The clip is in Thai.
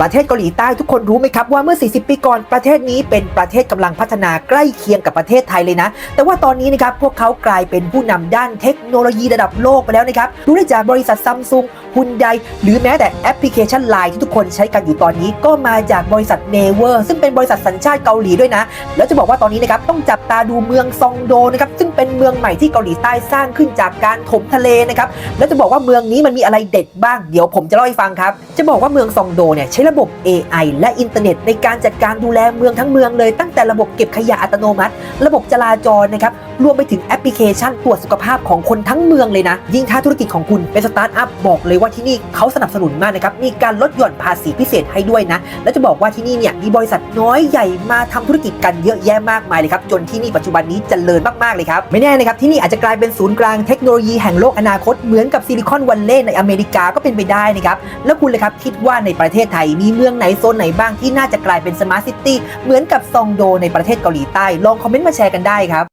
ประเทศเกาหลีใต้ทุกคนรู้ไหมครับว่าเมื่อ 40 ปีก่อนประเทศนี้เป็นประเทศกำลังพัฒนาใกล้เคียงกับประเทศไทยเลยนะ แต่ว่าตอนนี้นะครับพวกเขากลายเป็นผู้นำด้านเทคโนโลยีระดับโลกไปแล้วนะครับดูได้จากบริษัทซัมซุงฮุนไดหรือแม้แต่แอปพลิเคชัน Line ที่ทุกคนใช้กันอยู่ตอนนี้ ก็มาจากบริษัทเนเวอร์ซึ่งเป็นบริษัทสัญชาติเกาหลีด้วยนะ แล้วจะบอกว่าตอนนี้นะครับต้องจับตาดูเมืองซองโดนะครับซึ่งเป็นเมืองใหม่ที่เกาหลีใต้สร้างขึ้นจากการถมทะเลนะครับแล้วจะบอกว่าเมืองนี้มันมีอะไรเด็ดบ้างเดี๋ยวผมจะเล่าให้ฟังครับจะบอกว่าเมืองซองโดเนี่ยใช้ระบบ AI และอินเทอร์เน็ต ในการจัดการดูแลเมืองทั้งเมืองเลย ตั้งแต่ระบบเก็บขยะอัตโนมัติ ระบบจราจรนะครับ รวมไปถึงแอปพลิเคชันตรวจสุขภาพของคนทั้งเมืองเลยนะ ยิ่งถ้าธุรกิจของคุณเป็นสตาร์ทอัพบอกเลยว่าที่นี่เขาสนับสนุนมากนะครับ มีการลดหย่อนภาษีพิเศษให้ด้วยนะ แล้วจะบอกว่าที่นี่เนี่ยมีบริษัทน้อยใหญ่มาทำธุรกิจกันเยอะแยะมากมายเลยครับ จนที่นี่ปัจจุบันนี้เจริญมากๆเลยครับ ไม่แน่นะครับที่นี่อาจจะกลายเป็นศูนย์กลางเทคโนโลยีแห่งโลกอนาคตเหมือนกับซิลิคอนวัลเลย์ในอเมริกาก็เป็นไปได้นะครับ แล้วคุณเลยครับคิดว่าในประเทศไทยมีเมืองไหนโซนไหนบ้างที่น่าจะกลายเป็นสมาร์ทซิตี้เหมือนกับซองโดในประเทศเกาหลีใต้ ลองคอมเมนต์มาแชร์กันได้ครับ